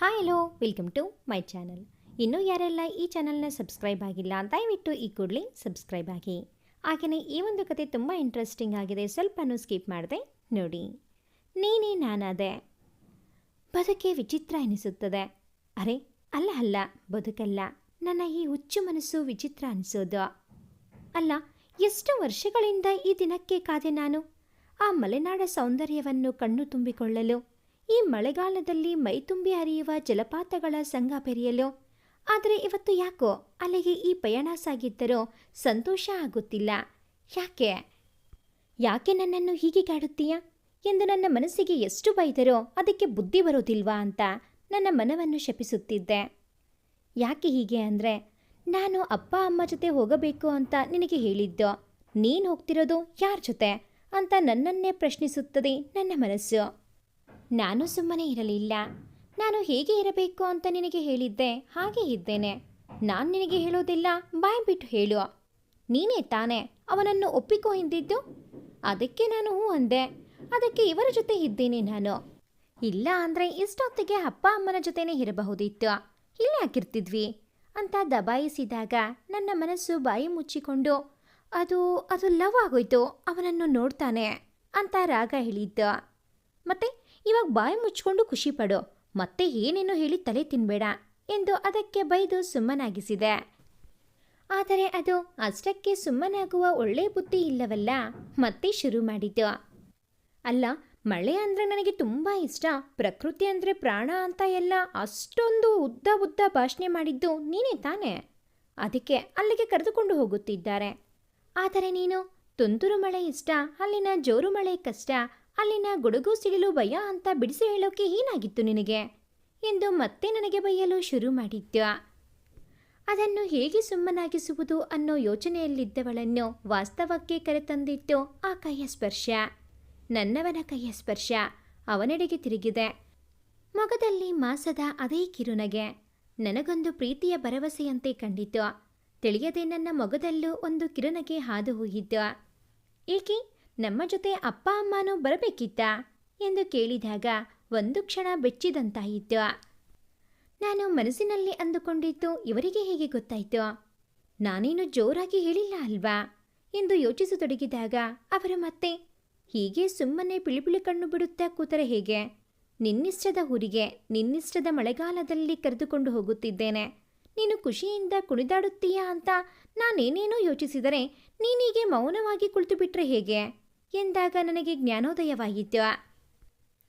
Hi hello welcome to my channel ಇನ್ನೂ ಯಾರೆಲ್ಲ ಈ ಚಾನಲ್ನ ಸಬ್ಸ್ಕ್ರೈಬ್ ಆಗಿಲ್ಲ, ದಯವಿಟ್ಟು ಈ ಕೂಡಲೇ ಸಬ್ಸ್ಕ್ರೈಬ್ ಆಗಿ. ಹಾಗೆಯೇ ಈ ಒಂದು ಕತೆ ತುಂಬ ಇಂಟ್ರೆಸ್ಟಿಂಗ್ ಆಗಿದೆ. ಸ್ವಲ್ಪನೂ ಸ್ಕಿಪ್ ಮಾಡಿದೆ, ನೋಡಿ. ನೀನೇ ನಾನಾದೆ. ಬದುಕೆ ವಿಚಿತ್ರ ಎನಿಸುತ್ತದೆ. ಅರೆ, ಅಲ್ಲ ಅಲ್ಲ, ಬದುಕಲ್ಲ. ನನ್ನ ಈ ಹುಚ್ಚು ಮನಸ್ಸು ವಿಚಿತ್ರ ಅನಿಸೋದು. ಅಲ್ಲ, ಎಷ್ಟು ವರ್ಷಗಳಿಂದ ಈ ದಿನಕ್ಕೆ ಕಾದೆ ನಾನು? ಆ ಮಲೆನಾಡ ಸೌಂದರ್ಯವನ್ನು ಕಣ್ಣು ತುಂಬಿಕೊಳ್ಳಲು ಈ ಮಳೆಗಾಲದಲ್ಲಿ ಮೈತುಂಬಿ ಹರಿಯುವ ಜಲಪಾತಗಳ ಸಂಘ ಬೆರೆಯಲು. ಆದರೆ ಇವತ್ತು ಯಾಕೋ ಅಲ್ಲಿಗೆ ಈ ಪಯಣ ಸಾಗಿದ್ದರೂ ಸಂತೋಷ ಆಗುತ್ತಿಲ್ಲ. ಯಾಕೆ? ಯಾಕೆ ನನ್ನನ್ನು ಹೀಗೆ ಕಾಡುತ್ತೀಯ? ಎಂದು ನನ್ನ ಮನಸ್ಸಿಗೆ ಎಷ್ಟು ಬೈದರೋ ಅದಕ್ಕೆ ಬುದ್ಧಿ ಬರೋದಿಲ್ವಾ ಅಂತ ನನ್ನ ಮನವನ್ನು ಶಪಿಸುತ್ತಿದ್ದೆ. ಯಾಕೆ ಹೀಗೆ ಅಂದರೆ, ನಾನು ಅಪ್ಪ, ಅಮ್ಮ ಜೊತೆ ಹೋಗಬೇಕು ಅಂತ ನಿನಗೆ ಹೇಳಿದ್ದು, ನೀನು ಹೋಗ್ತಿರೋದು ಯಾರ ಜೊತೆ ಅಂತ ನನ್ನನ್ನೇ ಪ್ರಶ್ನಿಸುತ್ತದೆ ನನ್ನ ಮನಸ್ಸು. ನಾನು ಸುಮ್ಮನೆ ಇರಲಿಲ್ಲ. ನಾನು ಹೇಗೆ ಇರಬೇಕು ಅಂತ ನಿನಗೆ ಹೇಳಿದ್ದೆ, ಹಾಗೆ ಇದ್ದೇನೆ. ನಾನು ನಿನಗೆ ಹೇಳೋದಿಲ್ಲ ಬಾಯ್ ಬಿಟ್ಟು ಹೇಳು ನೀನೇ ತಾನೇ ಅವನನ್ನು ಒಪ್ಪಿಕೋ ಹಿಂದಿದ್ದು ಅದಕ್ಕೆ ನಾನು ಹೂ ಅಂದೆ. ಅದಕ್ಕೆ ಇವರ ಜೊತೆ ಇದ್ದೇನೆ ನಾನು. ಇಲ್ಲ ಅಂದರೆ ಇಷ್ಟೊತ್ತಿಗೆ ಅಪ್ಪ ಅಮ್ಮನ ಜೊತೆನೇ ಇರಬಹುದಿತ್ತು. ಇಲ್ಲಿ ಹಾಕಿರ್ತಿದ್ವಿ ಅಂತ ದಬಾಯಿಸಿದಾಗ ನನ್ನ ಮನಸ್ಸು ಬಾಯಿ ಮುಚ್ಚಿಕೊಂಡು, ಅದು ಅದು ಲವ್ ಆಗೋಯ್ತು, ಅವನನ್ನು ನೋಡ್ತಾನೆ ಅಂತ ರಾಗ ಹೇಳಿದ್ದ. ಮತ್ತೆ ಇವಾಗ ಬಾಯಿ ಮುಚ್ಕೊಂಡು ಖುಷಿ ಪಡು, ಮತ್ತೆ ಏನೇನು ಹೇಳಿ ತಲೆ ತಿನ್ಬೇಡ ಎಂದು ಅದಕ್ಕೆ ಬೈದು ಸುಮ್ಮನಾಗಿಸಿದೆ. ಆದರೆ ಅದು ಅಷ್ಟಕ್ಕೆ ಸುಮ್ಮನಾಗುವ ಒಳ್ಳೆ ಬುದ್ಧಿ ಇಲ್ಲವಲ್ಲ, ಮತ್ತೆ ಶುರು ಮಾಡಿದ್ದು. ಅಲ್ಲ, ಮಳೆ ಅಂದರೆ ನನಗೆ ತುಂಬ ಇಷ್ಟ, ಪ್ರಕೃತಿ ಅಂದರೆ ಪ್ರಾಣ ಅಂತ ಎಲ್ಲ ಅಷ್ಟೊಂದು ಉದ್ದ ಉದ್ದ ಭಾಷಣೆ ಮಾಡಿದ್ದು ನೀನೇ ತಾನೆ? ಅದಕ್ಕೆ ಅಲ್ಲಿಗೆ ಕರೆದುಕೊಂಡು ಹೋಗುತ್ತಿದ್ದಾರೆ. ಆದರೆ ನೀನು ತುಂತುರು ಮಳೆ ಇಷ್ಟ, ಅಲ್ಲಿನ ಜೋರು ಮಳೆ ಕಷ್ಟ ಅಲ್ಲಿನ ಗುಡುಗು ಸಿಡಿಲು ಭಯ ಅಂತ ಬಿಡಿಸಿ ಹೇಳೋಕೆ ಏನಾಗಿತ್ತು ನಿನಗೆ? ಎಂದು ಮತ್ತೆ ನನಗೆ ಬೈಯಲು ಶುರು ಮಾಡಿದ್ದ ಅದನ್ನು ಹೇಗೆ ಸುಮ್ಮನಾಗಿಸುವುದು ಅನ್ನೋ ಯೋಚನೆಯಲ್ಲಿದ್ದವಳನ್ನು ವಾಸ್ತವಕ್ಕೆ ಕರೆತಂದಿತ್ತು ಆ ಕೈಯ ಸ್ಪರ್ಶ. ನನ್ನವನ ಕೈಯ ಸ್ಪರ್ಶ. ಅವನೆಡೆಗೆ ತಿರುಗಿದೆ. ಮೊಗದಲ್ಲಿ ಮಾಸದ ಅದೇ ಕಿರುನಗೆ. ನನಗೊಂದು ಪ್ರೀತಿಯ ಭರವಸೆಯಂತೆ ಕಂಡಿತು. ತಿಳಿಯದೆ ನನ್ನ ಮೊಗದಲ್ಲೂ ಒಂದು ಕಿರುನಗೆ ಹಾದು ಹೋಗಿದ್ದು. ಏಕೆ? ನಮ್ಮ ಜೊತೆ ಅಪ್ಪ ಅಮ್ಮನೂ ಬರಬೇಕಿತ್ತ? ಎಂದು ಕೇಳಿದಾಗ ಒಂದು ಕ್ಷಣ ಬೆಚ್ಚಿದಂತಾಯಿತು. ನಾನು ಮನಸ್ಸಿನಲ್ಲಿ ಅಂದುಕೊಂಡಿದ್ದು ಇವರಿಗೆ ಹೇಗೆ ಗೊತ್ತಾಯಿತು? ನಾನೇನು ಜೋರಾಗಿ ಹೇಳಿಲ್ಲ ಅಲ್ವಾ? ಎಂದು ಯೋಚಿಸತೊಡಗಿದಾಗ ಅವರ ಮತ್ತೆ, ಹೀಗೆ ಸುಮ್ಮನೆ ಪಿಳಿಪಿಳಿ ಕಣ್ಣು ಬಿಡುತ್ತಾ ಕೂತರೆ ಹೇಗೆ? ನಿನ್ನಿಷ್ಟದ ಊರಿಗೆ, ನಿನ್ನಿಷ್ಟದ ಮಳೆಗಾಲದಲ್ಲಿ ಕರೆದುಕೊಂಡು ಹೋಗುತ್ತಿದ್ದೇನೆ. ನೀನು ಖುಷಿಯಿಂದ ಕುಣಿದಾಡುತ್ತೀಯಾ ಅಂತ ನಾನೇನೇನೋ ಯೋಚಿಸಿದರೆ ನೀನೀಗೆ ಮೌನವಾಗಿ ಕುಳಿತುಬಿಟ್ರೆ ಹೇಗೆ? ಎಂದಾಗ ನನಗೆ ಜ್ಞಾನೋದಯವಾಯಿತು.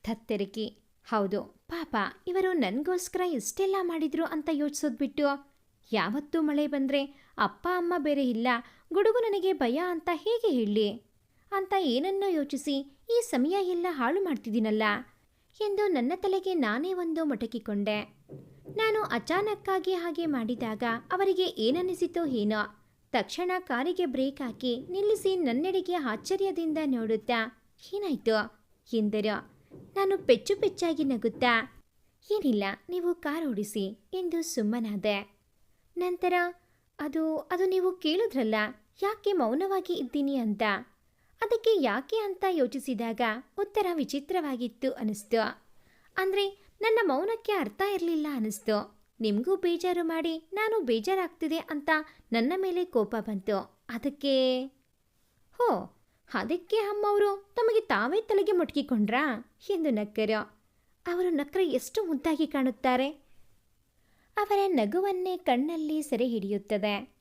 ಥತ್ತೆರಕಿ, ಹೌದು, ಪಾಪ, ಇವರು ನನಗೋಸ್ಕರ ಇಷ್ಟೆಲ್ಲ ಮಾಡಿದ್ರು ಅಂತ ಯೋಚಿಸೋದು ಬಿಟ್ಟು ಯಾವತ್ತೂ ಮಳೆ ಬಂದರೆ ಅಪ್ಪ, ಅಮ್ಮ ಬೇರೆ ಇಲ್ಲ, ಗುಡುಗು ನನಗೆ ಭಯ ಅಂತ ಹೇಗೆ ಹೇಳಿ? ಅಂತ ಏನನ್ನೋ ಯೋಚಿಸಿ ಈ ಸಮಯ ಎಲ್ಲ ಹಾಳು ಮಾಡ್ತಿದ್ದೀನಲ್ಲ ಎಂದು ನನ್ನ ತಲೆಗೆ ನಾನೇ ಒಂದು ಮೊಟಕಿಕೊಂಡೆ. ನಾನು ಅಚಾನಕ್ಕಾಗಿ ಹಾಗೆ ಮಾಡಿದಾಗ ಅವರಿಗೆ ಏನನ್ನಿಸಿತೋ ಏನೋ ತಕ್ಷಣ ಕಾರಿಗೆ ಬ್ರೇಕ್ ಹಾಕಿ ನಿಲ್ಲಿಸಿ ನನ್ನೆಡೆಗೆ ಆಶ್ಚರ್ಯದಿಂದ ನೋಡುತ್ತಾ, ಏನಾಯ್ತು? ಎಂದರು. ನಾನು ಪೆಚ್ಚು ಪೆಚ್ಚಾಗಿ ನಗುತ್ತಾ, ಏನಿಲ್ಲ, ನೀವು ಕಾರ್ ಓಡಿಸಿ ಎಂದು ಸುಮ್ಮನಾದೆ. ನಂತರ, ಅದು ಅದು ನೀವು ಕೇಳಿದ್ರಲ್ಲ, ಯಾಕೆ ಮೌನವಾಗಿ ಇದ್ದೀನಿ ಅಂತ? ಅದಕ್ಕೆ ಯಾಕೆ ಅಂತ ಯೋಚಿಸಿದಾಗ ಉತ್ತರ ವಿಚಿತ್ರವಾಗಿತ್ತು ಅನಿಸ್ತು. ಅಂದರೆ ನನ್ನ ಮೌನಕ್ಕೆ ಅರ್ಥ ಇರಲಿಲ್ಲ ಅನಿಸ್ತು. ನಿಮಗೂ ಬೇಜಾರು ಮಾಡಿ ನಾನು ಬೇಜಾರಾಗ್ತಿದೆ ಅಂತ ನನ್ನ ಮೇಲೆ ಕೋಪ ಬಂತು. ಅದಕ್ಕೆ, ಹೋ, ಅದಕ್ಕೆ ಅಮ್ಮವರು ತಮಗೆ ತಾವೇ ತಲೆಗೆ ಮುಟ್ಕಿಕೊಂಡ್ರಾ? ಎಂದು ನಕ್ಕರು. ಅವರು ನಕ್ರೆ ಎಷ್ಟು ಮುದ್ದಾಗಿ ಕಾಣುತ್ತಾರೆ? ಅವರ ನಗುವನ್ನೇ ಕಣ್ಣಲ್ಲಿ ಸೆರೆ ಹಿಡಿಯುತ್ತದೆ.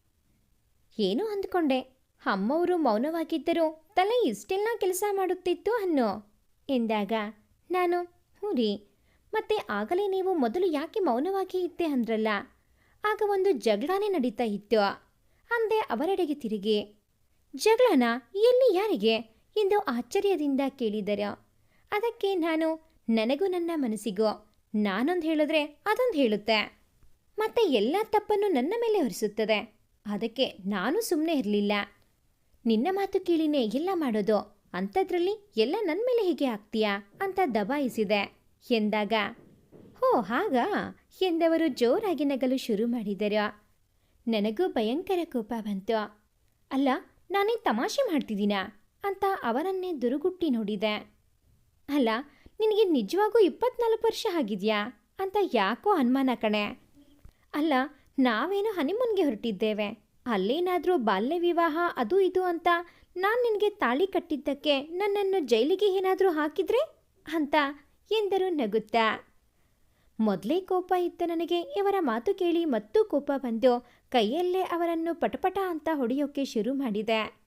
ಏನು ಅಂದ್ಕೊಂಡೆ? ಅಮ್ಮವರು ಮೌನವಾಗಿದ್ದರೂ ತಲೆ ಇಷ್ಟೆಲ್ಲ ಕೆಲಸ ಮಾಡುತ್ತಿತ್ತು ಅನ್ನೋ ಎಂದಾಗ, ನಾನು, ಹ್ಞೂ ರೀ ಮತ್ತೆ ಆಗಲೇ ನೀವು ಮೊದಲು ಯಾಕೆ ಮೌನವಾಗಿ ಇದ್ದೆ ಅಂದ್ರಲ್ಲ? ಆಗ ಒಂದು ಜಗಳನೇ ನಡೀತಾ ಇತ್ತು. ಅಂದೆ ಅವರೆಡೆಗೆ ತಿರುಗಿ, ಜಗಳನ? ಎಲ್ಲಿ? ಯಾರಿಗೆ? ಎಂದು ಆಶ್ಚರ್ಯದಿಂದ ಕೇಳಿದರು. ಅದಕ್ಕೆ ನಾನು, ನನಗೂ ನನ್ನ ಮನಸ್ಸಿಗೂ ನಾನೊಂದು ಹೇಳಿದ್ರೆ ಅದೊಂದು ಹೇಳುತ್ತೆ. ಮತ್ತೆ ಎಲ್ಲ ತಪ್ಪನ್ನು ನನ್ನ ಮೇಲೆ ಹೊರಿಸುತ್ತದೆ. ಅದಕ್ಕೆ ನಾನು ಸುಮ್ಮನೆ ಇರಲಿಲ್ಲ. ನಿನ್ನ ಮಾತು ಕೇಳಿನೇ ಎಲ್ಲ ಮಾಡೋದು? ಅಂಥದ್ರಲ್ಲಿ ಎಲ್ಲ ನನ್ನ ಮೇಲೆ ಹೀಗೆ ಆಗ್ತೀಯಾ? ಅಂತ ದಬಾಯಿಸಿದೆ. ಎಂದಾಗ, ಹೋ, ಹಾಗಾ? ಎಂದವರು ಜೋರಾಗಿ ನಗಲು ಶುರು ಮಾಡಿದರು. ನನಗೂ ಭಯಂಕರ ಕೋಪ ಬಂತು. ಅಲ್ಲ, ನಾನೇ ತಮಾಷೆ ಮಾಡ್ತಿದ್ದೀನ? ಅಂತ ಅವರನ್ನೇ ದುರುಗುಟ್ಟಿ ನೋಡಿದೆ. ಅಲ್ಲ, ನಿನಗೆ ನಿಜವಾಗೂ ಇಪ್ಪತ್ನಾಲ್ಕು ವರ್ಷ ಆಗಿದೆಯಾ? ಅಂತ ಯಾಕೋ ಅನುಮಾನ ಕಣೆ. ಅಲ್ಲ, ನಾವೇನು ಹನಿಮೂನ್ಗೆ ಹೊರಟಿದ್ದೇವೆ. ಅಲ್ಲೇನಾದರೂ ಬಾಲ್ಯ ವಿವಾಹ ಅದು ಇದು ಅಂತ ನಾನು ನಿನಗೆ ತಾಳಿ ಕಟ್ಟಿದ್ದಕ್ಕೆ ನನ್ನನ್ನು ಜೈಲಿಗೆ ಏನಾದರೂ ಹಾಕಿದ್ರೆ? ಅಂತ ಎಂದರು ನಗುತ್ತಾ. ಮೊದಲೇ ಕೋಪ ಇದ್ದ ನನಗೆ ಇವರ ಮಾತು ಕೇಳಿ ಮತ್ತೂ ಕೋಪ ಬಂದು ಕೈಯಲ್ಲೇ ಅವರನ್ನು ಪಟಪಟ ಅಂತ ಹೊಡೆಯೋಕೆ ಶುರು ಮಾಡಿದೆ.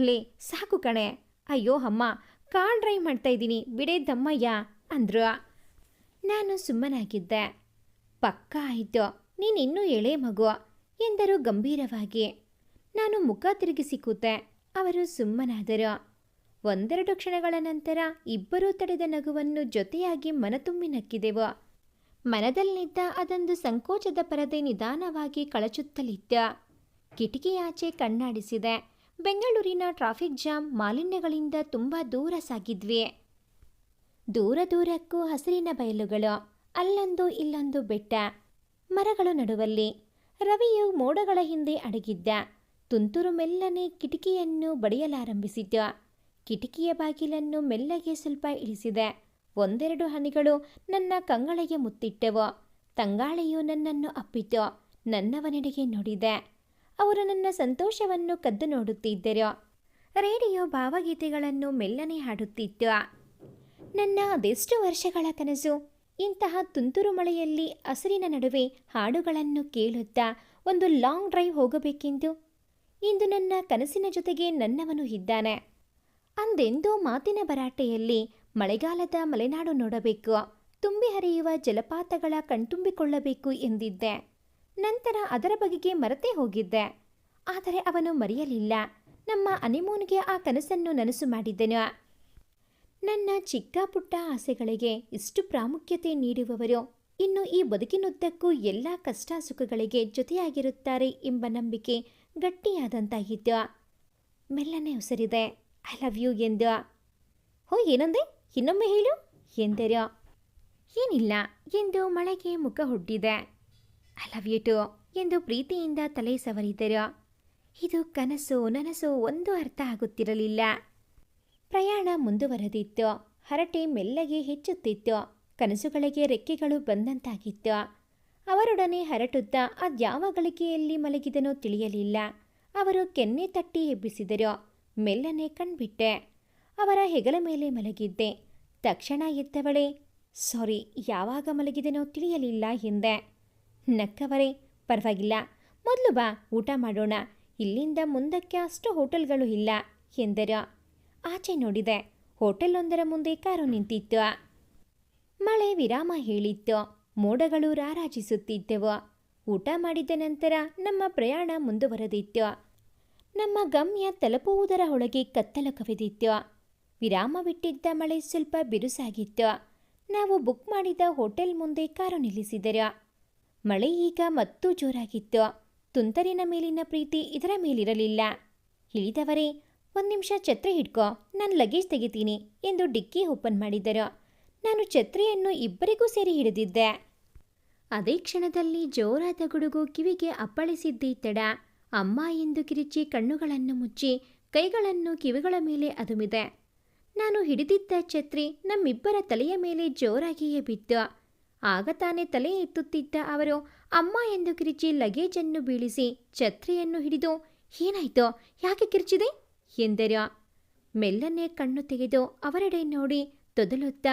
ಲೇ, ಸಾಕು ಕಣೆ. ಅಯ್ಯೋ ಅಮ್ಮ ಕಾರ್ ಡ್ರೈವ್ ಮಾಡ್ತಾ ಇದ್ದೀನಿ, ಬಿಡೇ ದಮ್ಮಯ್ಯ ಅಂದ್ರು. ನಾನು ಸುಮ್ಮನಾಗಿದ್ದೆ. ಪಕ್ಕ ಆಯಿತು, ನೀನಿನ್ನೂ ಎಳೆ ಮಗು ಎಂದರು ಗಂಭೀರವಾಗಿ. ನಾನು ಮುಖ ತಿರುಗಿಸಿ ಕೂತೆ, ಅವರು ಸುಮ್ಮನಾದರು. ಒಂದೆರಡು ಕ್ಷಣಗಳ ನಂತರ ಇಬ್ಬರೂ ತಡೆದ ನಗುವನ್ನು ಜೊತೆಯಾಗಿ ಮನತುಂಬಿ ನಕ್ಕಿದೆವು. ಮನದಲ್ಲಿದ್ದ ಅದೊಂದು ಸಂಕೋಚದ ಪರದೆ ನಿಧಾನವಾಗಿ ಕಳಚುತ್ತಲಿದ್ದ ಕಿಟಕಿಯಾಚೆ ಕಣ್ಣಾಡಿಸಿದೆ. ಬೆಂಗಳೂರಿನ ಟ್ರಾಫಿಕ್ ಜಾಮ್ ಮಾಲಿನ್ಯಗಳಿಂದ ತುಂಬ ದೂರ ಸಾಗಿದ್ವಿ. ದೂರ ದೂರಕ್ಕೂ ಹಸಿರಿನ ಬಯಲುಗಳು, ಅಲ್ಲೊಂದು ಇಲ್ಲೊಂದು ಬೆಟ್ಟ, ಮರಗಳು ನಡುವಲ್ಲಿ. ರವಿಯು ಮೋಡಗಳ ಹಿಂದೆ ಅಡಗಿದ್ದ. ತುಂತುರು ಮೆಲ್ಲನೆ ಕಿಟಕಿಯನ್ನು ಬಡಿಯಲಾರಂಭಿಸಿತು ಕಿಟಕಿಯ ಬಾಗಿಲನ್ನು ಮೆಲ್ಲಗೆ ಸ್ವಲ್ಪ ಇಳಿಸಿದೆ. ಒಂದೆರಡು ಹನಿಗಳು ನನ್ನ ಕಂಗಳಿಗೆ ಮುತ್ತಿಟ್ಟೆವು. ತಂಗಾಳಿಯು ನನ್ನನ್ನು ಅಪ್ಪಿತು. ನನ್ನವನೆಡೆಗೆ ನೋಡಿದೆ. ಅವರು ನನ್ನ ಸಂತೋಷವನ್ನು ಕದ್ದು ನೋಡುತ್ತಿದ್ದರು. ರೇಡಿಯೋ ಭಾವಗೀತೆಗಳನ್ನು ಮೆಲ್ಲನೆ ಹಾಡುತ್ತಿತ್ತು. ನನ್ನ ಅದೆಷ್ಟು ವರ್ಷಗಳ ಕನಸು. ಇಂತಹ ತುಂತುರು ಮಳೆಯಲ್ಲಿ ಹಸಿರಿನ ನಡುವೆ ಹಾಡುಗಳನ್ನು ಕೇಳುತ್ತಾ ಒಂದು ಲಾಂಗ್ ಡ್ರೈವ್ ಹೋಗಬೇಕೆಂದು. ಇಂದು ನನ್ನ ಕನಸಿನ ಜೊತೆಗೆ ನನ್ನವನು ಇದ್ದಾನೆ. ಅಂದೆಂದೋ ಮಾತಿನ ಭರಾಟೆಯಲ್ಲಿ ಮಳೆಗಾಲದ ಮಲೆನಾಡು ನೋಡಬೇಕು, ತುಂಬಿ ಹರಿಯುವ ಜಲಪಾತಗಳ ಕಣ್ತುಂಬಿಕೊಳ್ಳಬೇಕು ಎಂದಿದ್ದೆ. ನಂತರ ಅದರ ಬಗೆಗೆ ಮರೆತೇ ಹೋಗಿದ್ದೆ. ಆದರೆ ಅವನು ಮರೆಯಲಿಲ್ಲ. ನಮ್ಮ ಅನಿಮೂನ್ಗೆ ಆ ಕನಸನ್ನು ನನಸು ಮಾಡಿದ್ದನು ನನ್ನ ಚಿಕ್ಕ ಪುಟ್ಟ ಆಸೆಗಳಿಗೆ ಇಷ್ಟು ಪ್ರಾಮುಖ್ಯತೆ ನೀಡುವವರು ಇನ್ನು ಈ ಬದುಕಿನುದ್ದಕ್ಕೂ ಎಲ್ಲ ಕಷ್ಟ ಸುಖಗಳಿಗೆ ಜೊತೆಯಾಗಿರುತ್ತಾರೆ ಎಂಬ ನಂಬಿಕೆ ಗಟ್ಟಿಯಾದಂತಾಗಿದ್ದ ಮೆಲ್ಲನೆ ಉಸಿರಿದೆ. ಐ ಲವ್ ಯು ಎಂದ. ಹೋ, ಏನಂದೆ? ಇನ್ನೊಮ್ಮೆ ಹೇಳು. ಎಂದರು ಏನಿಲ್ಲ ಎಂದು ಮಳೆಗೆ ಮುಖ ಹುಟ್ಟಿದೆ. ಐ ಲವ್ ಯು ಟು ಎಂದು ಪ್ರೀತಿಯಿಂದ ತಲೆ ಸವರಿದರು ಇದು ಕನಸು, ನನಸು ಒಂದು ಅರ್ಥ ಆಗುತ್ತಿರಲಿಲ್ಲ. ಪ್ರಯಾಣ ಮುಂದುವರೆದಿತ್ತು. ಹರಟೆ ಮೆಲ್ಲಗೆ ಹೆಚ್ಚುತ್ತಿತ್ತು. ಕನಸುಗಳಿಗೆ ರೆಕ್ಕೆಗಳು ಬಂದಂತಾಗಿತ್ತು. ಅವರೊಡನೆ ಹರಟುತ್ತಾ ಅದ್ಯಾವ ಗಳಿಕೆಯಲ್ಲಿ ಮಲಗಿದನೋ ತಿಳಿಯಲಿಲ್ಲ. ಅವರು ಕೆನ್ನೆ ತಟ್ಟಿ ಎಬ್ಬಿಸಿದರು ಮೆಲ್ಲನೆ ಕಣ್ಬಿಟ್ಟೆ. ಅವರ ಹೆಗಲ ಮೇಲೆ ಮಲಗಿದ್ದೆ. ತಕ್ಷಣ ಎದ್ದವಳೆ, ಸಾರಿ, ಯಾವಾಗ ಮಲಗಿದೆನೋ ತಿಳಿಯಲಿಲ್ಲ ಎಂದೆ. ನಕ್ಕವರೇ, ಪರವಾಗಿಲ್ಲ. ಮೊದಲು ಬಾ, ಊಟ ಮಾಡೋಣ. ಇಲ್ಲಿಂದ ಮುಂದಕ್ಕೆ ಅಷ್ಟು ಹೋಟೆಲ್ಗಳು ಇಲ್ಲ ಎಂದರು. ಆಚೆ ನೋಡಿದೆ ಹೋಟೆಲೊಂದರ ಮುಂದೆ ಕಾರು ನಿಂತಿತ್ತು. ಮಳೆ ವಿರಾಮ ಹೇಳಿತ್ತು. ಮೋಡಗಳು ರಾರಾಜಿಸುತ್ತಿದ್ದೆವು. ಊಟ ಮಾಡಿದ ನಂತರ ನಮ್ಮ ಪ್ರಯಾಣ ಮುಂದುವರೆದಿತ್ತು. ನಮ್ಮ ಗಮ್ಯ ತಲುಪುವುದರ ಒಳಗೆ ಕತ್ತಲು ಕವಿದಿತ್ತು ವಿರಾಮ ಬಿಟ್ಟಿದ್ದ ಮಳೆ ಸ್ವಲ್ಪ ಬಿರುಸಾಗಿತ್ತು ನಾವು ಬುಕ್ ಮಾಡಿದ ಹೋಟೆಲ್ ಮುಂದೆ ಕಾರು ನಿಲ್ಲಿಸಿದರು. ಮಳೆ ಈಗ ಮತ್ತೂ ಜೋರಾಗಿತ್ತು ತುಂತರಿನ ಮೇಲಿನ ಪ್ರೀತಿ ಇದರ ಮೇಲಿರಲಿಲ್ಲ. ಇಳಿದವರೇ, ಒಂದು ನಿಮಿಷ ಛತ್ರಿ ಹಿಡ್ಕೋ, ನಾನು ಲಗೇಜ್ ತೆಗಿತೀನಿ ಎಂದು ಡಿಕ್ಕಿ ಓಪನ್ ಮಾಡಿದರು. ನಾನು ಛತ್ರಿಯನ್ನು ಇಬ್ಬರಿಗೂ ಸೇರಿ ಹಿಡಿದಿದ್ದೆ. ಅದೇ ಕ್ಷಣದಲ್ಲಿ ಜೋರಾದ ಗುಡುಗು ಕಿವಿಗೆ ಅಪ್ಪಳಿಸಿದ್ದೇ ತಡ ಅಮ್ಮ ಎಂದು ಕಿರಿಚಿ ಕಣ್ಣುಗಳನ್ನು ಮುಚ್ಚಿ ಕೈಗಳನ್ನು ಕಿವಿಗಳ ಮೇಲೆ ಅದುಮಿದೆ. ನಾನು ಹಿಡಿದಿದ್ದ ಛತ್ರಿ ನಮ್ಮಿಬ್ಬರ ತಲೆಯ ಮೇಲೆ ಜೋರಾಗಿಯೇ ಬಿದ್ದ ಆಗ ತಾನೇ ತಲೆ ಎತ್ತುತ್ತಿದ್ದ ಅವರು ಅಮ್ಮ ಎಂದು ಕಿರಿಚಿ ಲಗೇಜನ್ನು ಬೀಳಿಸಿ ಛತ್ರಿಯನ್ನು ಹಿಡಿದು, ಏನಾಯ್ತು? ಯಾಕೆ ಕಿರಿಚಿದೆ? ಎಂದರು. ಮೆಲ್ಲನೆ ಕಣ್ಣು ತೆಗೆದು ಅವರೆಡೆ ನೋಡಿ ತೊದಲುತ್ತ,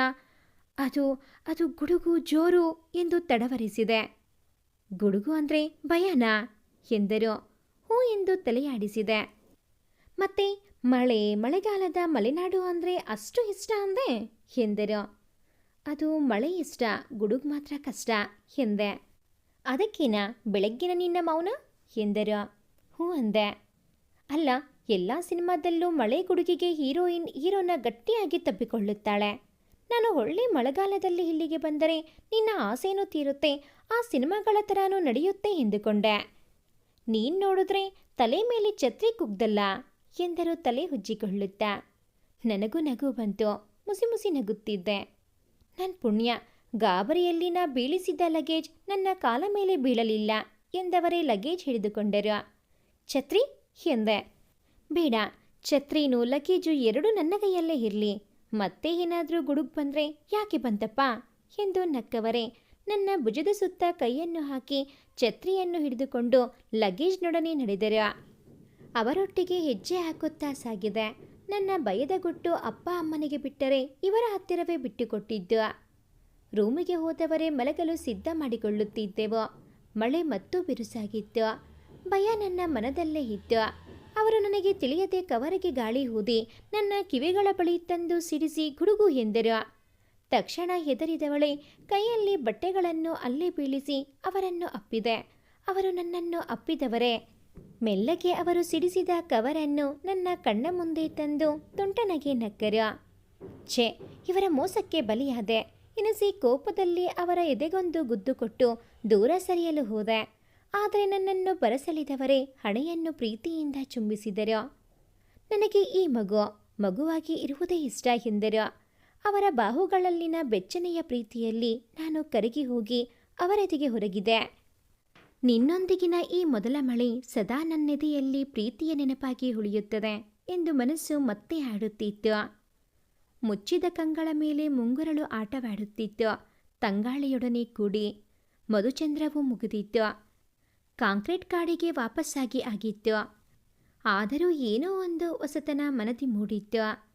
ಅದು ಅದು ಗುಡುಗು, ಜೋರು ಎಂದು ತಡವರಿಸಿದೆ. ಗುಡುಗು ಅಂದರೆ ಭಯನಾ? ಎಂದರು. ಹೂ ಎಂದು ತಲೆಯಾಡಿಸಿದೆ. ಮತ್ತೆ ಮಳೆ, ಮಳೆಗಾಲದ ಮಲೆನಾಡು ಅಂದರೆ ಅಷ್ಟು ಇಷ್ಟ ಅಂದೆ? ಎಂದರು. ಅದು ಮಳೆ ಇಷ್ಟ, ಗುಡುಗು ಮಾತ್ರ ಕಷ್ಟ, ಎಂದೆ. ಅದಕ್ಕೇನ ಬೆಳಗ್ಗಿನ ನಿನ್ನ ಮೌನ? ಎಂದರು. ಹ್ಞೂ ಅಂದೆ. ಅಲ್ಲ, ಎಲ್ಲ ಸಿನಿಮಾದಲ್ಲೂ ಮಳೆ ಗುಡುಗಿಗೆ ಹೀರೋಯಿನ್, ಹೀರೋನ ಗಟ್ಟಿಯಾಗಿ ತಬ್ಬಿಕೊಳ್ಳುತ್ತಾಳೆ. ನಾನು ಒಳ್ಳೆ ಮಳೆಗಾಲದಲ್ಲಿ ಇಲ್ಲಿಗೆ ಬಂದರೆ ನಿನ್ನ ಆಸೆಯೂ ತೀರುತ್ತೆ, ಆ ಸಿನಿಮಾಗಳ ಥರನೂ ನಡೆಯುತ್ತೆ ಎಂದುಕೊಂಡೆ. ನೀನ್ ನೋಡಿದ್ರೆ ತಲೆ ಮೇಲೆ ಛತ್ರಿ ಕುಗ್ದಲ್ಲ ಎಂದರು ತಲೆ ಹುಜ್ಜಿಕೊಳ್ಳುತ್ತಾ. ನನಗೂ ನಗು ಬಂತು, ಮುಸಿ ಮುಸಿ ನಗುತ್ತಿದ್ದೆ. ನನ್ನ ಪುಣ್ಯ, ಗಾಬರಿಯಲ್ಲಿ ನಾ ಬೀಳಿಸಿದ್ದ ಲಗೇಜ್ ನನ್ನ ಕಾಲ ಮೇಲೆ ಬೀಳಲಿಲ್ಲ ಎಂದವರೇ ಲಗೇಜ್ ಹಿಡಿದುಕೊಂಡರು. ಛತ್ರಿ? ಎಂದೆ. ಬೇಡ, ಛತ್ರಿನೂ ಲಗೇಜು ಎರಡೂ ನನ್ನ ಕೈಯಲ್ಲೇ ಇರಲಿ, ಮತ್ತೆ ಏನಾದರೂ ಗುಡುಗು ಬಂದರೆ ಯಾಕೆ ಬಂತಪ್ಪ? ಎಂದು ನಕ್ಕವರೇ ನನ್ನ ಭುಜದ ಸುತ್ತ ಕೈಯನ್ನು ಹಾಕಿ ಛತ್ರಿಯನ್ನು ಹಿಡಿದುಕೊಂಡು ಲಗೇಜ್ನೊಡನೆ ನಡೆದರು ಅವರೊಟ್ಟಿಗೆ ಹೆಜ್ಜೆ ಹಾಕುತ್ತಾ ಸಾಗಿದೆ. ನನ್ನ ಭಯದ ಗುಟ್ಟು ಅಪ್ಪ ಅಮ್ಮನಿಗೆ ಬಿಟ್ಟರೆ ಇವರ ಹತ್ತಿರವೇ ಬಿಟ್ಟುಕೊಟ್ಟಿದ್ದು. ರೂಮಿಗೆ ಹೋದವರೇ ಮಲಗಲು ಸಿದ್ಧ ಮಾಡಿಕೊಳ್ಳುತ್ತಿದ್ದೆವು. ಮಳೆ ಮತ್ತು ಬಿರುಸಾಗಿತ್ತು. ಭಯ ನನ್ನ ಮನದಲ್ಲೇ ಇತ್ತು. ಅವರು ನನಗೆ ತಿಳಿಯದೆ ಕವರಿಗೆ ಗಾಳಿ ಊದಿ ನನ್ನ ಕಿವಿಗಳ ಬಳಿ ತಂದು ಸಿಡಿಸಿ, ಗುಡುಗು ಎಂದರು. ತಕ್ಷಣ ಹೆದರಿದವಳೆ ಕೈಯಲ್ಲಿ ಬಟ್ಟೆಗಳನ್ನು ಅಲ್ಲೇ ಬೀಳಿಸಿ ಅವರನ್ನು ಅಪ್ಪಿದೆ. ಅವರು ನನ್ನನ್ನು ಅಪ್ಪಿದವರೇ. ಮೆಲ್ಲಗೆ ಅವರು ಸಿಡಿಸಿದ ಕವರನ್ನು ನನ್ನ ಕಣ್ಣ ಮುಂದೆ ತಂದು ತುಂಟನಗೆ ನಕ್ಕರ. ಛೆ, ಇವರ ಮೋಸಕ್ಕೆ ಬಲಿಯಾದೆ. ಎನಿಸಿ ಕೋಪದಲ್ಲಿ ಅವರ ಎದೆಗೊಂದು ಗುದ್ದು ಕೊಟ್ಟು ದೂರ ಸರಿಯಲು ಹೋದೆ. ಆದರೆ ನನ್ನನ್ನು ಬರಸಲಿದವರೇ ಹಣೆಯನ್ನು ಪ್ರೀತಿಯಿಂದ ಚುಂಬಿಸಿದರು. ನನಗೆ ಈ ಮಗು ಮಗುವಾಗಿ ಇರುವುದೇ ಇಷ್ಟ ಎಂದರು. ಅವರ ಬಾಹುಗಳಲ್ಲಿನ ಬೆಚ್ಚನೆಯ ಪ್ರೀತಿಯಲ್ಲಿ ನಾನು ಕರಗಿ ಹೋಗಿ ಅವರೆದಿಗೆ ಹೊರಗಿದೆ. ನಿನ್ನೊಂದಿಗಿನ ಈ ಮೊದಲ ಮಳೆ ಸದಾ ನನ್ನೆದೆಯಲ್ಲಿ ಪ್ರೀತಿಯ ನೆನಪಾಗಿ ಉಳಿಯುತ್ತದೆ ಎಂದು ಮನಸ್ಸು ಮತ್ತೆ ಹಾಡುತ್ತಿತ್ತು. ಮುಚ್ಚಿದ ಕಂಗಳ ಮೇಲೆ ಮುಂಗುರಳು ಆಟವಾಡುತ್ತಿತ್ತು. ತಂಗಾಳಿಯೊಡನೆ ಕೂಡಿ ಮಧುಚಂದ್ರವು ಮುಗಿದಿತ್ತು. ಕಾಂಕ್ರೀಟ್ ಕಾಡಿಗೆ ವಾಪಸ್ಸಾಗಿ ಆಗಿತ್ತು. ಆದರೂ ಏನೋ ಒಂದು ಹೊಸತನ ಮನದಿ ಮೂಡಿತ್ತು.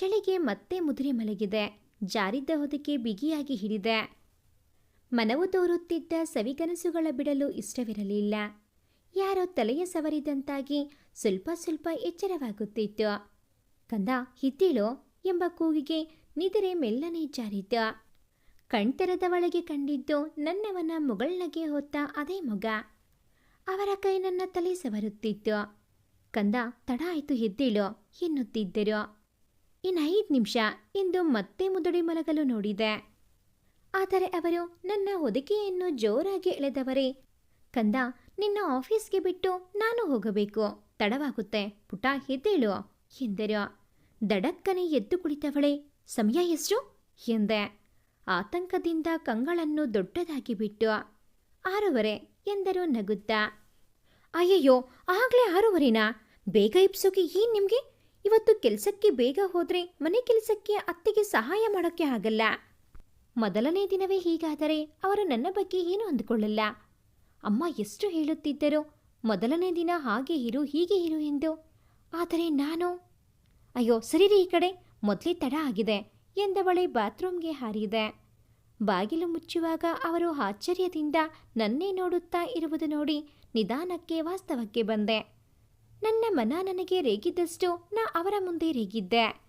ಚಳಿಗೆ ಮತ್ತೆ ಮುದುರಿ ಮಲಗಿದೆ. ಜಾರಿದ್ದ ಹೊದಕ್ಕೆ ಬಿಗಿಯಾಗಿ ಹಿಡಿದೆ. ಮನವು ತೋರುತ್ತಿದ್ದ ಸವಿಗನಸುಗಳ ಬಿಡಲು ಇಷ್ಟವಿರಲಿಲ್ಲ. ಯಾರೋ ತಲೆಯ ಸವರಿದಂತಾಗಿ ಸ್ವಲ್ಪ ಸ್ವಲ್ಪ ಎಚ್ಚರವಾಗುತ್ತಿತ್ತು. ಕಂದ ಹಿದ್ದೇಳೋ ಎಂಬ ಕೂಗಿಗೆ ನಿದರೆ ಮೆಲ್ಲನೆ ಜಾರಿದ್ದ. ಕಣ್ತೆರದ ಒಳಗೆ ಕಂಡಿದ್ದು ನನ್ನವನ ಮುಗಳ್ನಗೆ ಹೊತ್ತ ಅದೇ ಮಗ. ಅವರ ಕೈ ನನ್ನ ತಲೆ ಸವರುತ್ತಿತ್ತು. ಕಂದ, ತಡ ಆಯಿತು ಎದ್ದೇಳೋ ಎನ್ನುತ್ತಿದ್ದರು. ಇನ್ನೈದು ನಿಮಿಷ ಎಂದು ಮತ್ತೆ ಮುದುಡಿ ಮಲಗಲು ನೋಡಿದೆ. ಆದರೆ ಅವರು ನನ್ನ ಹೊದಿಕೆಯನ್ನು ಜೋರಾಗಿ ಎಳೆದವರೇ, ಕಂದ, ನಿನ್ನ ಆಫೀಸ್ಗೆ ಬಿಟ್ಟು ನಾನು ಹೋಗಬೇಕು. ತಡವಾಗುತ್ತೆ. ಪುಟ ಎದ್ದೇಳು ಎಂದರು. ದಡಕ್ಕನೆ ಎದ್ದು ಕುಳಿತವಳೆ, ಸಮಯ ಎಷ್ಟು ಎಂದೆ. ಆತಂಕದಿಂದ ಕಂಗಳನ್ನು ದೊಡ್ಡದಾಗಿ ಬಿಟ್ಟು, ಆರೂವರೆ ಎಂದರು ನಗುತ್ತಾ. ಅಯ್ಯಯ್ಯೋ, ಆಗ್ಲೇ ಆರೂವರೆನಾ? ಬೇಗ ಇಪ್ಸೋಕೆ ಏನ್ ನಿಮಗೆ? ಇವತ್ತು ಕೆಲಸಕ್ಕೆ ಬೇಗ ಹೋದ್ರೆ ಮನೆ ಕೆಲಸಕ್ಕೆ ಅತ್ತೆಗೆ ಸಹಾಯ ಮಾಡೋಕ್ಕೆ ಆಗಲ್ಲ. ಮೊದಲನೇ ದಿನವೇ ಹೀಗಾದರೆ ಅವರು ನನ್ನ ಬಗ್ಗೆ ಏನು ಅಂದುಕೊಳ್ಳಲ್ಲ. ಅಮ್ಮ ಎಷ್ಟು ಹೇಳುತ್ತಿದ್ದರು ಮೊದಲನೇ ದಿನ ಹಾಗೆ ಇರು, ಹೀಗೆ ಇರು ಎಂದು. ಆದರೆ ನಾನು, ಅಯ್ಯೋ, ಸರಿ ರೀ ಈ ಕಡೆ, ಮೊದಲೇ ತಡ ಆಗಿದೆ ಎಂದವಳೆ ಬಾತ್ರೂಮ್ಗೆ ಹಾರಿದೆ. ಬಾಗಿಲು ಮುಚ್ಚುವಾಗ ಅವರು ಆಶ್ಚರ್ಯದಿಂದ ನನ್ನೇ ನೋಡುತ್ತಾ ಇರುವುದು ನೋಡಿ ನಿಧಾನಕ್ಕೆ ವಾಸ್ತವಕ್ಕೆ ಬಂದೆ. ನನ್ನ ಮನ ನನಗೆ ರೇಗಿದ್ದಷ್ಟು ನಾ ಅವರ ಮುಂದೆ ರೇಗಿದ್ದೆ.